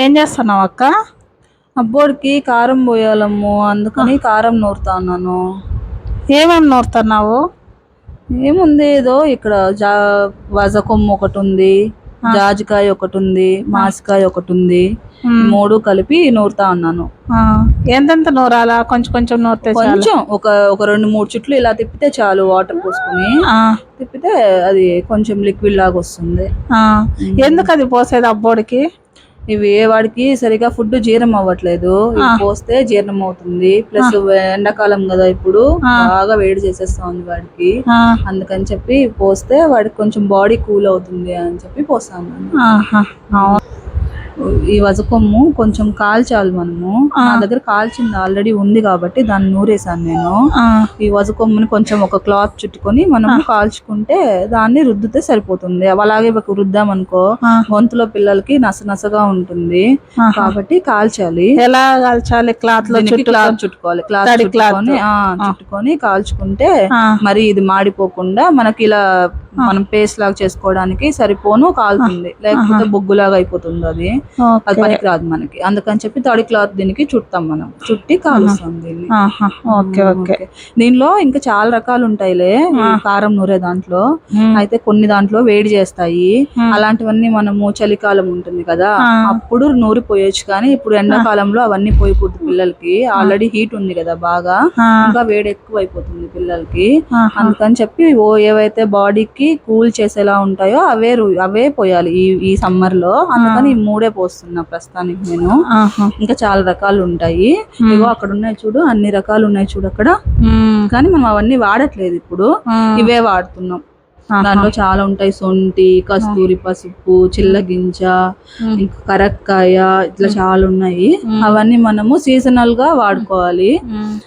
ఏం చేస్తున్నావు అక్క? అబ్బోడికి కారం పోయాలమ్ము అందుకని కారం నూరుతా ఉన్నాను ఏమేమి నూరుతున్నావు? ఏముంది ఏదో ఇక్కడ జా వజ కొమ్ము ఒకటి ఉంది జాజికాయ ఒకటి ఉంది మాసికాయ ఒకటి ఉంది. మూడు కలిపి నూరుతా ఉన్నాను ఎంతెంత నూరాలా? కొంచెం కొంచెం నూరితే కొంచెం ఒక ఒక రెండు మూడు చుట్లు ఇలా తిప్పితే చాలు వాటర్ పోసుకొని. తిప్పితే అది కొంచెం లిక్విడ్ లాగా వస్తుంది. ఎందుకు అది పోసేది అబ్బోడికి? ఇవి వాడికి సరిగా ఫుడ్ జీర్ణం అవ్వట్లేదు. పోస్తే జీర్ణం అవుతుంది. ప్లస్ ఎండాకాలం కదా ఇప్పుడు బాగా వేడి చేసేస్తా ఉంది వాడికి. అందుకని చెప్పి పోస్తే వాడికి కొంచెం బాడీ కూల్ అవుతుంది అని చెప్పి పోస్తాను. ఈ వజకొమ్ము కొంచెం కాల్చాలి మనము. నా దగ్గర కాల్చింది ఆల్రెడీ ఉంది కాబట్టి దాన్ని నూరేసాను నేను. ఈ వజకొమ్ముని కొంచెం ఒక క్లాత్ చుట్టుకొని మనం కాల్చుకుంటే దాన్ని రుద్దితే సరిపోతుంది. అలాగే ఒక రుద్దామనుకో ఆ. గొంతులో పిల్లలకి నస నసగా ఉంటుంది. కాబట్టి కాల్చాలి. ఎలా కాల్చాలి? క్లాత్లో క్లాత్ చుట్టుకోవాలి. క్లాత్. చుట్టుకొని చుట్టుకొని కాల్చుకుంటే. మరి ఇది మాడిపోకుండా మనకి ఇలా మనం పేస్ట్ లాగా చేసుకోవడానికి సరిపోను కాలుతుంది. లేకపోతే బొగ్గులాగా అయిపోతుంది అది. అది పనికి రాదు మనకి. అందుకని చెప్పి తడి క్లాత్ దీనికి చుడతాం మనం. చుట్టి కాలుస్తాం దీన్ని. Okay okay. దీనిలో ఇంకా చాలా రకాలు ఉంటాయిలే. కారం నూరే దాంట్లో. అయితే కొన్ని దాంట్లో వేడి చేస్తాయి. అలాంటివన్నీ మనము చలికాలం ఉంటుంది కదా. అప్పుడు నూరి పోయొచ్చు కానీ ఇప్పుడు ఎండాకాలంలో అవన్నీ పోయకూడదు పిల్లలకి. ఆల్రెడీ హీట్ ఉంది కదా బాగా. ఇంకా వేడి ఎక్కువ అయిపోతుంది పిల్లలకి. అందుకని చెప్పి ఓ ఏవైతే బాడీకి కూల్ చేసేలా ఉంటాయో అవే రు- అవే పోయాలి ఈ ఈ సమ్మర్లో అందుకని ఈ మూడే పోస్తున్నా ప్రస్తుతానికి నేను. ఇంకా చాలా రకాలు ఉంటాయి ఇగో అక్కడ ఉన్నాయి చూడు అన్ని రకాలు ఉన్నాయి చూడు అక్కడ. కానీ మనం అవన్నీ వాడట్లేదు ఇప్పుడు. ఇవే వాడుతున్నాం. దాంట్లో చాలా ఉంటాయి. సొంటి కస్తూరి పసుపు చిల్ల గింజ ఇంకా కరక్కాయ ఇట్లా చాలా ఉన్నాయి. అవన్నీ మనము సీజనల్గా వాడుకోవాలి.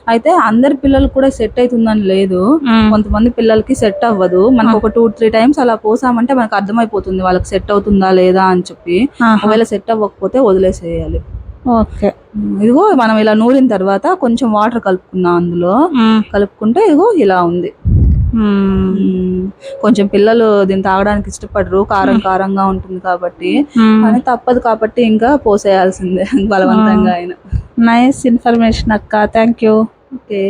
అయితే అందరి పిల్లలు కూడా సెట్ అవుతుందని లేదు. కొంతమంది పిల్లలకి సెట్ అవ్వదు. మనకు ఒక టూ త్రీ టైమ్స్ అలా పోసామంటే మనకు అర్థమైపోతుంది. వాళ్ళకి సెట్ అవుతుందా లేదా అని చెప్పి. ఒకవేళ సెట్ అవ్వకపోతే వదిలేసేయాలి. ఓకే. ఇదిగో మనం ఇలా నూరిన తర్వాత కొంచెం వాటర్ కలుపుకున్నాం అందులో. కలుపుకుంటే ఇదిగో ఇలా ఉంది. కొంచెం పిల్లలు దీన్ని తాగడానికి ఇష్టపడరు కారం కారంగా ఉంటుంది కాబట్టి. కానీ తప్పదు కాబట్టి ఇంకా పోసేయాల్సిందే బలవంతంగా అయినా. నైస్ ఇన్ఫర్మేషన్ అక్క. Thank you okay.